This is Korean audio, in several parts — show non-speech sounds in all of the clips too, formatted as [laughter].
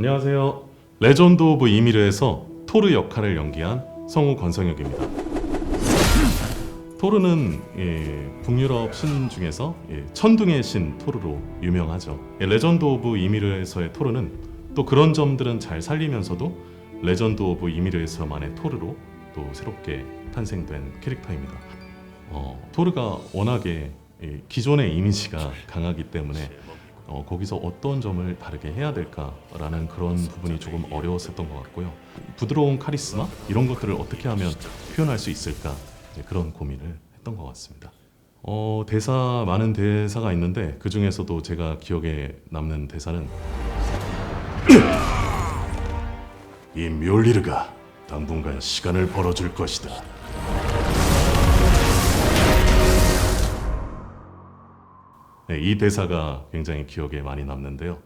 안녕하세요. 레전드 오브 이미르에서 토르 역할을 연기한 성우 권성혁입니다. 토르는 예, 북유럽 신 중에서 예, 천둥의 신 토르로 유명하죠. 예, 레전드 오브 이미르에서의 토르는 또 그런 점들은 잘 살리면서도 레전드 오브 이미르에서만의 토르로 또 새롭게 탄생된 캐릭터입니다. 어, 토르가 워낙에 예, 기존의 이미지가 강하기 때문에 어, 거기서 어떤 점을 다르게 해야 될까라는 그런 부분이 조금 어려웠었던 것 같고요. 부드러운 카리스마 이런 것들을 어떻게 하면 표현할 수 있을까 그런 고민을 했던 것 같습니다. 어, 대사 많은 대사가 있는데 그 중에서도 제가 기억에 남는 대사는 [clears throat] 이 멸리르가 당분간 시간을 벌어줄 것이다. 네, 이 대사가 굉장히 기억에 많이 남는데요.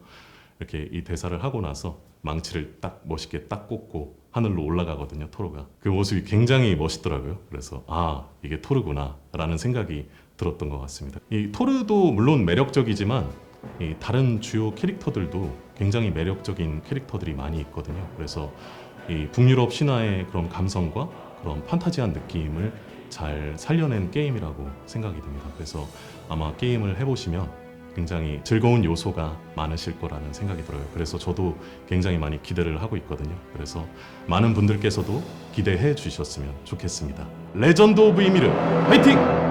이렇게 이 대사를 하고 나서 망치를 딱 멋있게 딱 꽂고 하늘로 올라가거든요. 토르가 그 모습이 굉장히 멋있더라고요. 그래서 아 이게 토르구나라는 생각이 들었던 것 같습니다. 이 토르도 물론 매력적이지만 이 다른 주요 캐릭터들도 굉장히 매력적인 캐릭터들이 많이 있거든요. 그래서 이 북유럽 신화의 그런 감성과 그런 판타지한 느낌을 잘 살려낸 게임이라고 생각이 듭니다. 그래서 아마 게임을 해보시면 굉장히 즐거운 요소가 많으실 거라는 생각이 들어요. 그래서 저도 굉장히 많이 기대를 하고 있거든요. 그래서 많은 분들께서도 기대해 주셨으면 좋겠습니다. 레전드 오브 이미르 화이팅!